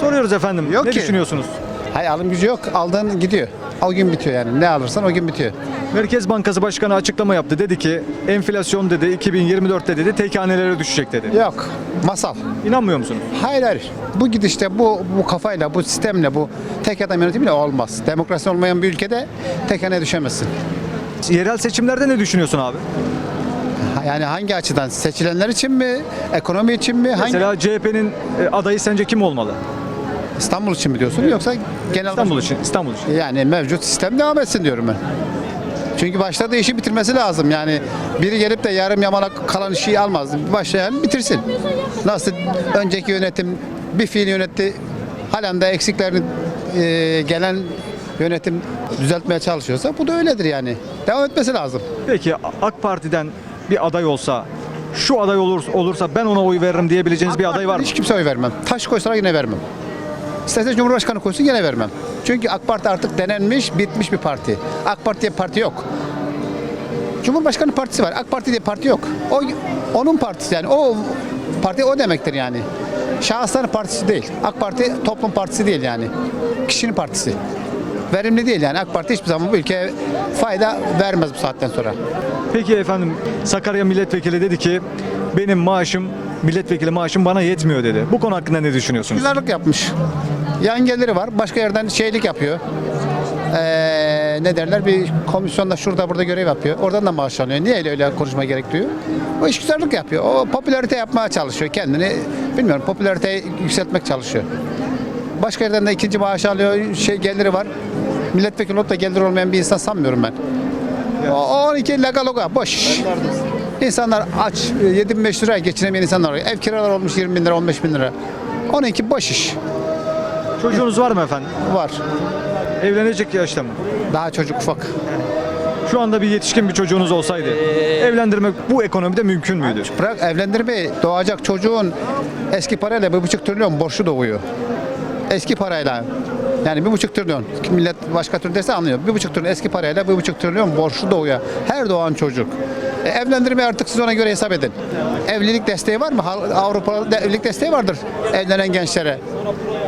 Soruyoruz efendim. Yok ne ki. düşünüyorsunuz? Hayır alım gücü yok. Aldığın gidiyor. O gün bitiyor yani. Ne alırsan o gün bitiyor. Merkez Bankası Başkanı açıklama yaptı. Dedi ki enflasyon dedi 2024'te dedi tek hanelere düşecek dedi. Yok. Masal. İnanmıyor musunuz? Hayır hayır. Bu gidişte bu bu kafayla, bu sistemle, bu tek adam yönetimiyle olmaz. Demokrasi olmayan bir ülkede tek haneye düşemezsin. Yerel seçimlerde ne düşünüyorsun abi? Yani hangi açıdan? Seçilenler için mi? Ekonomi için mi? Hangi? Mesela CHP'nin e, adayı sence kim olmalı? İstanbul için mi diyorsun yoksa genel İstanbul için. İstanbul için. Yani mevcut sistem devam etsin diyorum ben. Çünkü başladığı işi bitirmesi lazım. Yani biri gelip de yarım yamalak kalan işi almaz. Başlayan bitirsin. Nasıl önceki yönetim bir fiil yönetti. Halen de eksiklerini e, gelen yönetim düzeltmeye çalışıyorsa bu da öyledir yani. Devam etmesi lazım. Peki AK Parti'den bir aday olsa şu aday olur, olursa ben ona oy veririm diyebileceğiniz bir aday var mı? Hiç kimse oy vermem. Taş koysalar yine vermem. İsterse Cumhurbaşkanı koysun yine vermem. Çünkü AK Parti artık denenmiş, bitmiş bir parti. AK Parti diye parti yok. Cumhurbaşkanı partisi var. AK Parti diye parti yok. O onun partisi yani. O parti o demektir yani. Şahısların partisi değil. AK Parti toplum partisi değil yani. Kişinin partisi. Verimli değil yani. AK Parti hiçbir zaman bu ülkeye fayda vermez bu saatten sonra. Peki efendim Sakarya milletvekili dedi ki benim maaşım milletvekili maaşım bana yetmiyor dedi. Bu konu hakkında ne düşünüyorsunuz? Güzellik yapmış. Yan geliri var. Başka yerden şeylik yapıyor. Ee, ne derler bir komisyonda şurada burada görev yapıyor. Oradan da maaş alıyor. Niye öyle, öyle konuşma gerektiriyor? O iş güzellik yapıyor. O popülarite yapmaya çalışıyor kendini. Bilmiyorum popülariteyi yükseltmek çalışıyor. Başka yerden de ikinci maaş alıyor. Şey geliri var. Milletvekili olup da geliri olmayan bir insan sanmıyorum ben. O, o 12 legal oga boş. İnsanlar aç 7500 liraya geçinemeyen insanlar var. Ev kiralar olmuş 20 bin lira 15 bin lira. 12 boş iş Çocuğunuz var mı efendim? var. Evlenecek yaşta mı? Daha çocuk ufak. Şu anda bir yetişkin bir çocuğunuz olsaydı evlendirmek bu ekonomide mümkün müydü? Bırak evlendirmeyi doğacak çocuğun eski parayla bir buçuk trilyon borçlu doğuyor. Eski parayla. Yani bir buçuk trilyon. Millet başka türlü dese anlıyor. Bir buçuk trilyon eski parayla bir buçuk trilyon borçlu doğuyor. Her doğan çocuk. E, evlendirmeyi artık siz ona göre hesap edin. Evlilik desteği var mı? Avrupa'da da evlilik desteği vardır evlenen gençlere.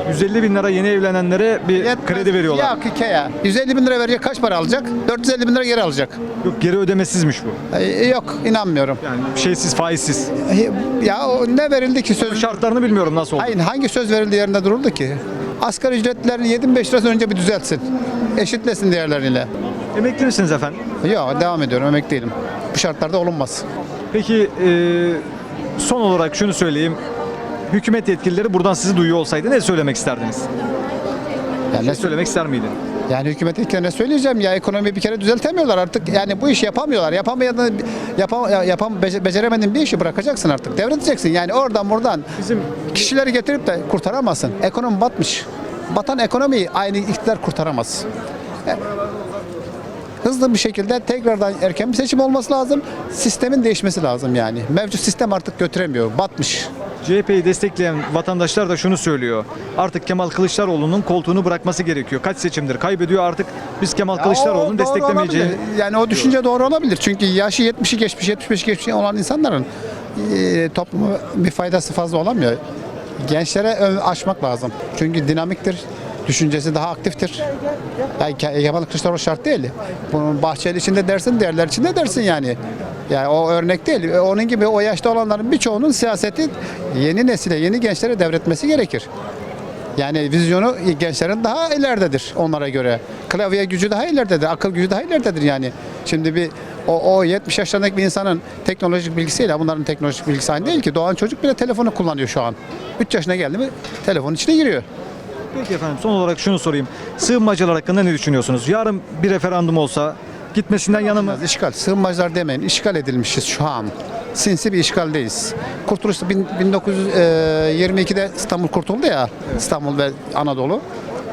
150 bin lira yeni evlenenlere bir Yetmez. kredi veriyorlar. Ya hikaye. 150 bin lira verecek kaç para alacak? 450 bin lira geri alacak. Yok geri ödemesizmiş bu. E, yok inanmıyorum. Yani şeysiz faizsiz. E, Ya o ne verildi ki söz? Şartlarını bilmiyorum nasıl oldu. Hayır hangi söz verildi yerinde duruldu ki? Asgari ücretlerin 75 lirası önce bir düzeltsin. Eşitlesin diğerleriyle. Emekli misiniz efendim? Yok devam ediyorum emek değilim. Bu şartlarda olunmaz. Peki e, son olarak şunu söyleyeyim. Hükümet yetkilileri buradan sizi duyuyor olsaydı ne söylemek isterdiniz? Yani, Ne söylemek ister miydin? yani hükümet ilkelerine söyleyeceğim ya ekonomiyi bir kere düzeltemiyorlar artık. Yani bu işi yapamıyorlar. Yapamayan, yapam, yapam, bece- beceremediğin bir işi bırakacaksın artık. Devredeceksin. Yani oradan buradan Bizim kişileri getirip de kurtaramazsın. Ekonomi batmış. Batan ekonomiyi aynı iktidar kurtaramaz. E, Hızlı bir şekilde tekrardan erken bir seçim olması lazım. Sistemin değişmesi lazım yani. Mevcut sistem artık götüremiyor. Batmış. CHP'yi destekleyen vatandaşlar da şunu söylüyor. Artık Kemal Kılıçdaroğlu'nun koltuğunu bırakması gerekiyor. Kaç seçimdir kaybediyor artık. Biz Kemal Kılıçdaroğlu'nu Ya o doğru desteklemeyeceği. olabilir. Yani o düşünce doğru olabilir. Çünkü yaşı 70'i geçmiş, 75 geçmiş olan insanların e, topluma bir faydası fazla olamıyor. Gençlere açmak lazım. Çünkü dinamiktir. Düşüncesi daha aktiftir. Yani Ke- Kemal Kılıçdaroğlu şart değil. Bunun Bahçeli için de dersin, diğerler için de dersin yani. Yani o örnek değil. E, Onun gibi o yaşta olanların birçoğunun siyaseti yeni nesile, yeni gençlere devretmesi gerekir. Yani vizyonu gençlerin daha ileridedir onlara göre. Klavye gücü daha ileridedir, akıl gücü daha ileridedir yani. Şimdi bir o, o 70 yaşlarındaki bir insanın teknolojik bilgisiyle bunların teknolojik bilgisi aynı değil ki. Doğan çocuk bile telefonu kullanıyor şu an. 3 yaşına geldi mi telefonun içine giriyor. Peki efendim son olarak şunu sorayım. Sığınmacılar hakkında ne düşünüyorsunuz? Yarın bir referandum olsa gitmesinden yana mı? İşgal, sığınmacılar demeyin. İşgal edilmişiz şu an. Sinsi bir işgaldeyiz. Kurtuluş bin- 1922'de İstanbul kurtuldu ya. İstanbul ve Anadolu.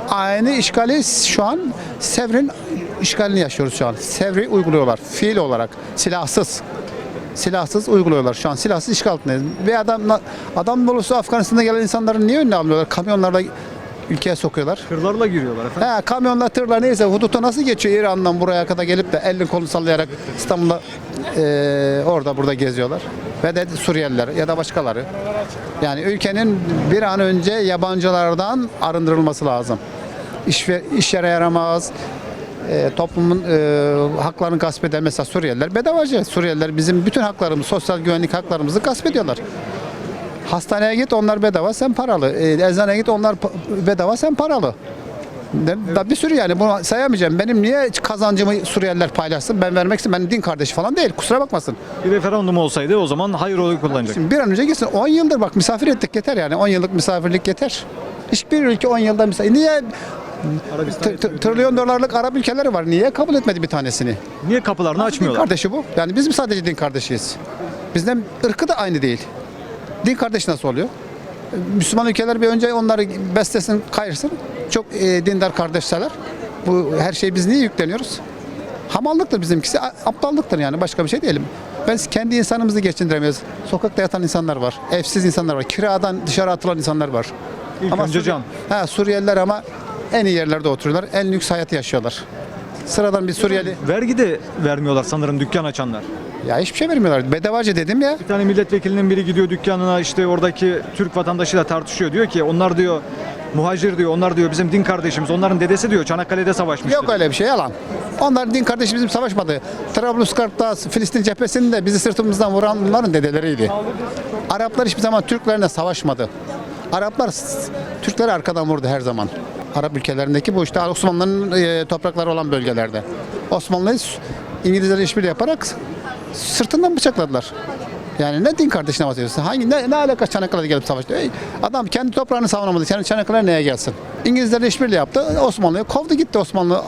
Aynı işgali şu an Sevr'in işgalini yaşıyoruz şu an. Sevr'i uyguluyorlar fiil olarak. Silahsız. Silahsız uyguluyorlar şu an. Silahsız işgal altındayız. Ve adam, adam dolusu Afganistan'da gelen insanların niye önüne almıyorlar? Kamyonlarla ülkeye sokuyorlar. Tırlarla giriyorlar efendim. He, kamyonla tırlar neyse huduta nasıl geçiyor İran'dan buraya kadar gelip de elini kolunu sallayarak İstanbul'da eee, orada burada geziyorlar. Ve de Suriyeliler ya da başkaları. Yani ülkenin bir an önce yabancılardan arındırılması lazım. İş, iş yere yaramaz. Eee, toplumun eee, haklarını gasp eden mesela Suriyeliler bedavacı. Suriyeliler bizim bütün haklarımız, sosyal güvenlik haklarımızı gasp ediyorlar. Hastaneye git onlar bedava sen paralı. E, eczaneye git onlar bedava sen paralı. Da bir sürü yani bunu sayamayacağım. Benim niye kazancımı Suriyeliler paylaşsın? Ben vermek istiyorum. Benim din kardeşi falan değil. Kusura bakmasın. Bir referandum olsaydı o zaman hayır oyu kullanacak. Şimdi bir an önce gitsin. 10 yıldır bak misafir ettik yeter yani. 10 yıllık misafirlik yeter. Hiçbir ülke 10 yılda misafir. Niye trilyon dolarlık Arap ülkeleri var? Niye kabul etmedi bir tanesini? Niye kapılarını Din açmıyorlar? kardeşi bu. Yani biz mi sadece din kardeşiyiz? Bizden ırkı da aynı değil. Din kardeşi nasıl oluyor? Müslüman ülkeler bir önce onları bestesin, kayırsın. Çok e, dindar kardeşseler. Bu her şeyi biz niye yükleniyoruz? Hamallıktır bizimkisi, aptallıktır yani başka bir şey değilim. Ben kendi insanımızı geçindiremiyoruz. Sokakta yatan insanlar var, evsiz insanlar var, kiradan dışarı atılan insanlar var. İlk önce Suriye- can. Ha, Suriyeliler ama en iyi yerlerde oturuyorlar, en lüks hayatı yaşıyorlar. Sıradan bir Suriyeli, Vergi de vermiyorlar sanırım dükkan açanlar. Ya hiçbir şey vermiyorlar. Bedavacı dedim ya. Bir tane milletvekilinin biri gidiyor dükkanına işte oradaki Türk vatandaşıyla tartışıyor. Diyor ki onlar diyor muhacir diyor onlar diyor bizim din kardeşimiz onların dedesi diyor Çanakkale'de savaşmıştı. Yok öyle bir şey yalan. Onlar din kardeşi bizim savaşmadı. Trablusgarp'ta Filistin cephesinde bizi sırtımızdan vuran bunların dedeleriydi. Araplar hiçbir zaman Türklerle savaşmadı. Araplar Türkleri arkadan vurdu her zaman. Arap ülkelerindeki bu işte Osmanlı'nın e, toprakları olan bölgelerde. Osmanlı'yı İngilizlerle işbirliği yaparak sırtından bıçakladılar. Yani ne din kardeşine bahsediyorsun? Hangi ne, ne alaka Çanakkale'de gelip savaştı? Ey, adam kendi toprağını savunamadı. Kendi Çanakkale neye gelsin? İngilizlerle işbirliği yaptı. Osmanlı'yı kovdu gitti Osmanlı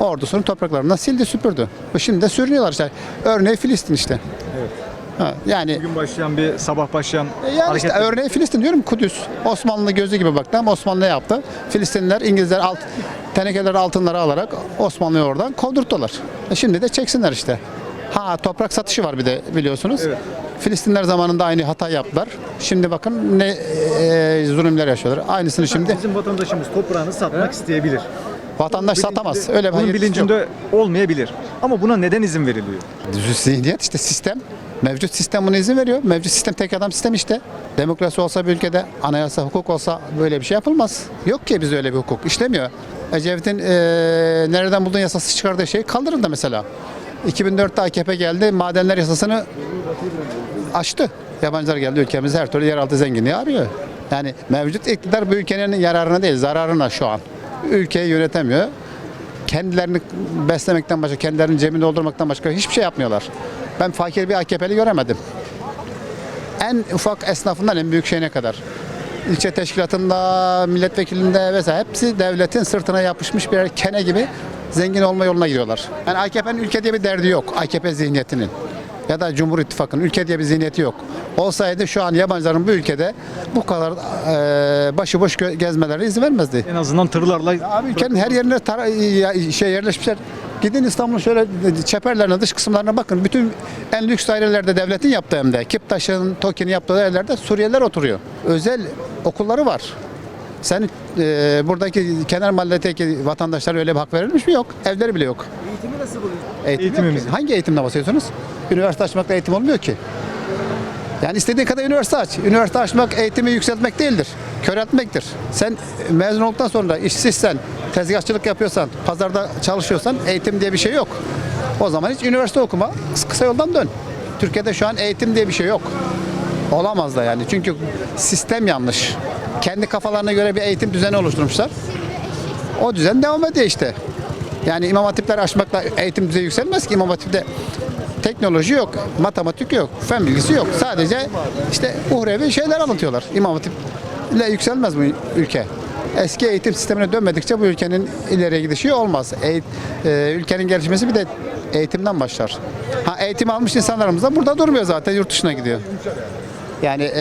ordusunun topraklarından sildi süpürdü. Ve Şimdi de sürünüyorlar işte. Örneği Filistin işte. Ha, yani Bugün başlayan bir sabah başlayan e yani hareket. işte örneği Filistin diyorum Kudüs. Osmanlı gözü gibi baktı ama Osmanlı ne yaptı? Filistinliler İngilizler alt tenekeleri altınları alarak Osmanlı'yı oradan kovdurttular. E şimdi de çeksinler işte. Ha toprak satışı var bir de biliyorsunuz. Evet. Filistinler zamanında aynı hata yaptılar. Şimdi bakın ne e, zulümler yaşıyorlar. Aynısını şimdi Bizim vatandaşımız toprağını satmak isteyebilir. vatandaş satamaz. Öyle bir Bunun hayır yok. bilincinde olmayabilir. Ama buna neden izin veriliyor? Zihniyet işte sistem. Mevcut sistem buna izin veriyor. Mevcut sistem tek adam sistem işte. Demokrasi olsa bir ülkede, anayasa, hukuk olsa böyle bir şey yapılmaz. Yok ki bizde öyle bir hukuk. işlemiyor. Ecevit'in eee, nereden buldun yasası çıkardığı şey kaldırın da mesela. 2004'te AKP geldi, madenler yasasını açtı. Yabancılar geldi ülkemize her türlü yeraltı zenginliği arıyor. Yani mevcut iktidar bu ülkenin yararına değil, zararına şu an. Ülkeyi yönetemiyor kendilerini beslemekten başka, kendilerinin cebini doldurmaktan başka hiçbir şey yapmıyorlar. Ben fakir bir AKP'li göremedim. En ufak esnafından en büyük şeyine kadar. İlçe teşkilatında, milletvekilinde vesaire hepsi devletin sırtına yapışmış bir kene gibi zengin olma yoluna gidiyorlar. Yani AKP'nin ülke diye bir derdi yok. AKP zihniyetinin. Ya da Cumhur İttifakı'nın ülke diye bir zihniyeti yok. Olsaydı şu an yabancıların bu ülkede bu kadar eee başıboş gezmelerine izin vermezdi. En azından tırlarla Abi ülkenin her yerine tara- ya- şey yerleşmişler. Gidin İstanbul'un şöyle çeperlerine, dış kısımlarına bakın. Bütün en lüks dairelerde devletin yaptığı hem de. Kiptaş'ın, TOKİ'nin yaptığı yerlerde Suriyeliler oturuyor. Özel okulları var. Sen e, buradaki kenar mahalledeki vatandaşlara öyle bir hak verilmiş mi? Yok. Evleri bile yok. Eğitimi nasıl buluyorsun? Eğitim yok Eğitimimiz. ki. Hangi eğitimden bahsediyorsunuz? Üniversite açmakla eğitim olmuyor ki. Yani istediğin kadar üniversite aç. Üniversite açmak eğitimi yükseltmek değildir. Köreltmektir. Sen mezun olduktan sonra işsizsen, tezgahçılık yapıyorsan, pazarda çalışıyorsan eğitim diye bir şey yok. O zaman hiç üniversite okuma, kısa yoldan dön. Türkiye'de şu an eğitim diye bir şey yok. Olamaz da yani. Çünkü sistem yanlış. Kendi kafalarına göre bir eğitim düzeni oluşturmuşlar. O düzen devam ediyor işte. Yani imam hatipler açmakla eğitim düzeyi yükselmez ki imam hatipte teknoloji yok, matematik yok, fen bilgisi yok. Sadece işte uhrevi şeyler anlatıyorlar. İmam hatiple yükselmez bu ülke. Eski eğitim sistemine dönmedikçe bu ülkenin ileriye gidişi olmaz. Eğit- e, ülkenin gelişmesi bir de eğitimden başlar. Ha eğitim almış insanlarımız da burada durmuyor zaten yurt dışına gidiyor. Yani e,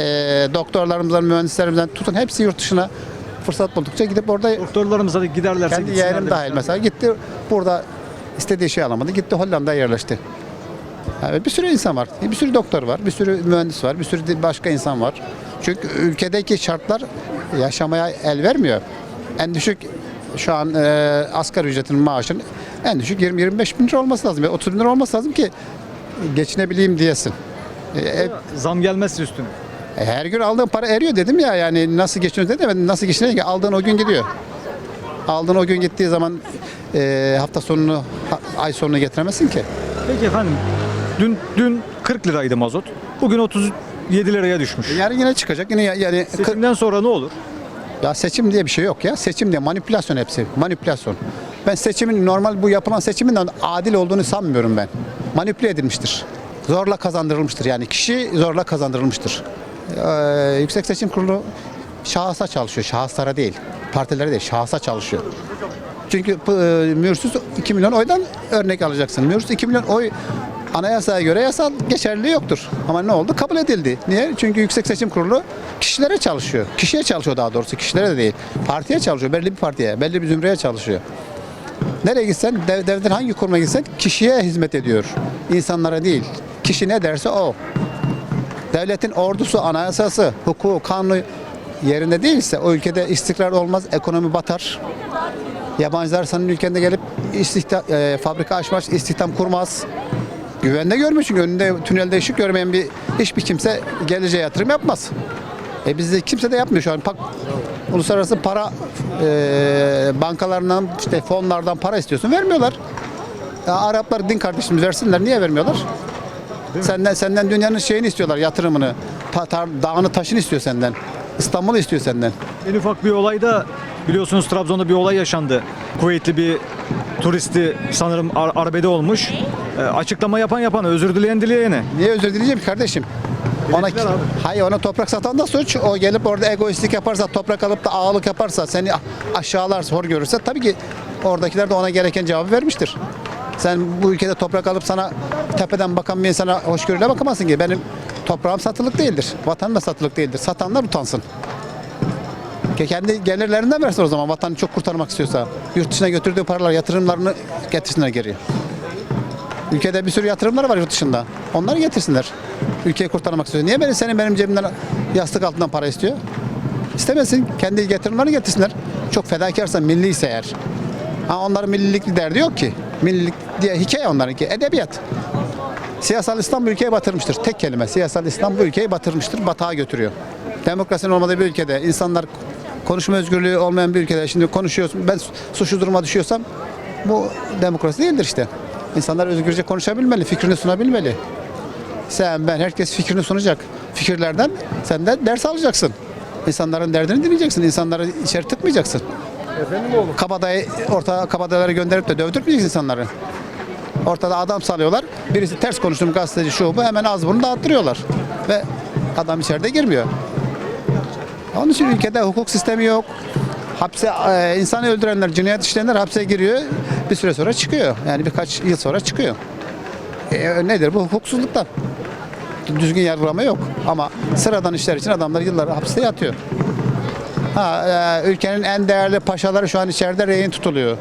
doktorlarımızdan, mühendislerimizden tutun hepsi yurt dışına fırsat buldukça gidip orada doktorlarımıza da giderlerse kendi gitsinler yeğenim dahil demişler. mesela gitti burada istediği şey alamadı. Gitti Hollanda'ya yerleşti. Yani bir sürü insan var. Bir sürü doktor var. Bir sürü mühendis var. Bir sürü de başka insan var. Çünkü ülkedeki şartlar yaşamaya el vermiyor. En düşük şu an e, asgari ücretin maaşın en düşük 20-25 bin lira olması lazım. Ya 30 bin lira olması lazım ki geçinebileyim diyesin. E, e, Zam gelmezse üstüne. e, her gün aldığın para eriyor dedim ya yani nasıl geçiniyor dedim nasıl geçiniyor ki aldığın o gün gidiyor. Aldığın o gün gittiği zaman e, hafta sonunu ha- ay sonunu getiremezsin ki. Peki efendim dün dün 40 liraydı mazot. Bugün 37 liraya düşmüş. Yarın yine çıkacak yine ya- yani kı- Seçimden sonra ne olur? Ya seçim diye bir şey yok ya. Seçim diye manipülasyon hepsi. Manipülasyon. Ben seçimin normal bu yapılan seçimin de adil olduğunu sanmıyorum ben. Manipüle edilmiştir. Zorla kazandırılmıştır. Yani kişi zorla kazandırılmıştır. Ee, Yüksek Seçim Kurulu şahısa çalışıyor. Şahıslara değil. Partilere değil. Şahısa çalışıyor. Çünkü e, mühürsüz 2 milyon oydan örnek alacaksın. Mühürsüz 2 milyon oy anayasaya göre yasal geçerliliği yoktur. Ama ne oldu? Kabul edildi. Niye? Çünkü Yüksek Seçim Kurulu kişilere çalışıyor. Kişiye çalışıyor daha doğrusu. Kişilere de değil. Partiye çalışıyor. Belli bir partiye, belli bir zümreye çalışıyor. Nereye gitsen, dev, devletin hangi kuruma gitsen kişiye hizmet ediyor. İnsanlara değil. Kişi ne derse o. Devletin ordusu, anayasası, hukuku, kanunu yerinde değilse o ülkede istikrar olmaz, ekonomi batar. Yabancılar senin ülkende gelip istihdam, e, fabrika açmaz, istihdam kurmaz. Güvende görmüyor çünkü önünde tünelde ışık görmeyen bir hiçbir kimse geleceğe yatırım yapmaz. E bizde kimse de yapmıyor şu an. Pak, uluslararası para e, bankalarından işte fonlardan para istiyorsun vermiyorlar. Ya Araplar din kardeşimiz versinler niye vermiyorlar? Senden senden dünyanın şeyini istiyorlar yatırımını. Ta, ta- dağını taşını istiyor senden. İstanbul'u istiyor senden. En ufak bir olayda biliyorsunuz Trabzon'da bir olay yaşandı. Kuveytli bir turisti sanırım ar- arbede olmuş. Ee, açıklama yapan yapan özür dileyen dileyene. Niye özür dileyeceğim ki kardeşim? Ona, abi. hayır ona toprak satan da suç. O gelip orada egoistlik yaparsa, toprak alıp da ağalık yaparsa, seni aşağılar, hor görürse tabii ki oradakiler de ona gereken cevabı vermiştir. Sen bu ülkede toprak alıp sana tepeden bakan bir insana hoşgörüyle bakamazsın ki. Benim toprağım satılık değildir. Vatanım da satılık değildir. Satanlar utansın. Ke- Kendi gelirlerinden versin o zaman vatanı çok kurtarmak istiyorsa. Yurt dışına götürdüğü paralar, yatırımlarını getirsinler geri. Ülkede bir sürü yatırımlar var yurt dışında. Onları getirsinler. Ülkeyi kurtarmak istiyor. Niye beni senin benim cebimden yastık altından para istiyor? İstemesin. Kendi yatırımlarını getirsinler. Çok fedakarsa, milliyse eğer. Ha, onların millilik derdi yok ki. Millilik diye hikaye onlarınki. Edebiyat. Siyasal İslam bu ülkeyi batırmıştır. Tek kelime. Siyasal İslam bu ülkeyi batırmıştır. Batağa götürüyor. Demokrasinin olmadığı bir ülkede insanlar konuşma özgürlüğü olmayan bir ülkede şimdi konuşuyorsun. Ben suçlu duruma düşüyorsam bu demokrasi değildir işte. İnsanlar özgürce konuşabilmeli, fikrini sunabilmeli. Sen, ben, herkes fikrini sunacak. Fikirlerden sen de ders alacaksın. İnsanların derdini dinleyeceksin. İnsanları içeri tıkmayacaksın. Efendim oğlum. Kabadayı, orta kabadayıları gönderip de dövdürmeyeceksin insanları. Ortada adam salıyorlar. Birisi ters konuştum gazeteci şu bu hemen az bunu dağıttırıyorlar. Ve adam içeride girmiyor. Onun için ülkede hukuk sistemi yok. Hapse e, insanı öldürenler, cinayet işleyenler hapse giriyor. Bir süre sonra çıkıyor. Yani birkaç yıl sonra çıkıyor. E, nedir bu? Hukuksuzluktan. Düzgün yargılama yok. Ama sıradan işler için adamlar yıllar hapiste yatıyor. Ha, e, ülkenin en değerli paşaları şu an içeride rehin tutuluyor.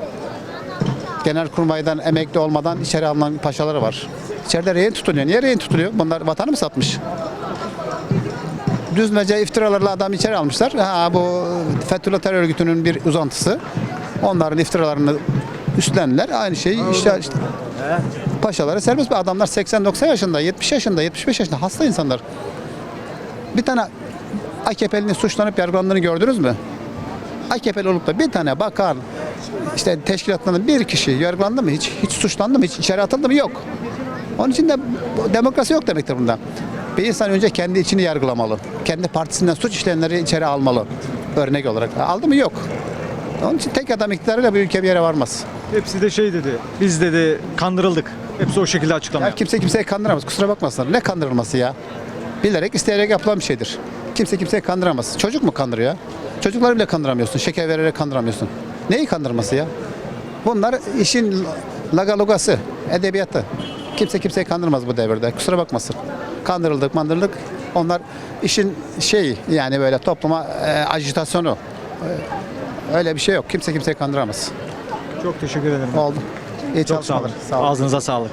Genelkurmay'dan emekli olmadan içeri alınan paşaları var. İçeride rehin tutuluyor. Niye rehin tutuluyor? Bunlar vatanı mı satmış? Düzmece iftiralarla adam içeri almışlar. Ha, bu Fethullah terör örgütünün bir uzantısı. Onların iftiralarını üstlendiler. Aynı şeyi işte, işte paşaları serbest adamlar 80-90 yaşında, 70 yaşında, 75 yaşında hasta insanlar. Bir tane AKP'linin suçlanıp yargılandığını gördünüz mü? AKP'li olup da bir tane bakan, işte teşkilatlarından bir kişi yargılandı mı hiç? Hiç suçlandı mı? Hiç içeri atıldı mı? Yok. Onun için de demokrasi yok demektir bunda. Bir insan önce kendi içini yargılamalı. Kendi partisinden suç işleyenleri içeri almalı. Örnek olarak. Aldı mı? Yok. Onun için tek adam iktidarıyla bir ülke bir yere varmaz. Hepsi de şey dedi. Biz dedi kandırıldık. Hepsi o şekilde açıklama Ya yaptı. kimse kimseyi kandıramaz. Kusura bakmasınlar. Ne kandırılması ya? Bilerek isteyerek yapılan bir şeydir. Kimse kimseyi kandıramaz. Çocuk mu kandırıyor? ya? Çocukları bile kandıramıyorsun. Şeker vererek kandıramıyorsun. Neyi kandırması ya? Bunlar işin lagalugası, edebiyatı. Kimse kimseyi kandırmaz bu devirde. Kusura bakmasın. Kandırıldık, mandırıldık. Onlar işin şeyi yani böyle topluma e, ajitasyonu. E, öyle bir şey yok. Kimse kimseyi kandıramaz. Çok teşekkür ederim. Oldu. İyi Çok sağ olun. Sağ olun. Ağzınıza sağlık.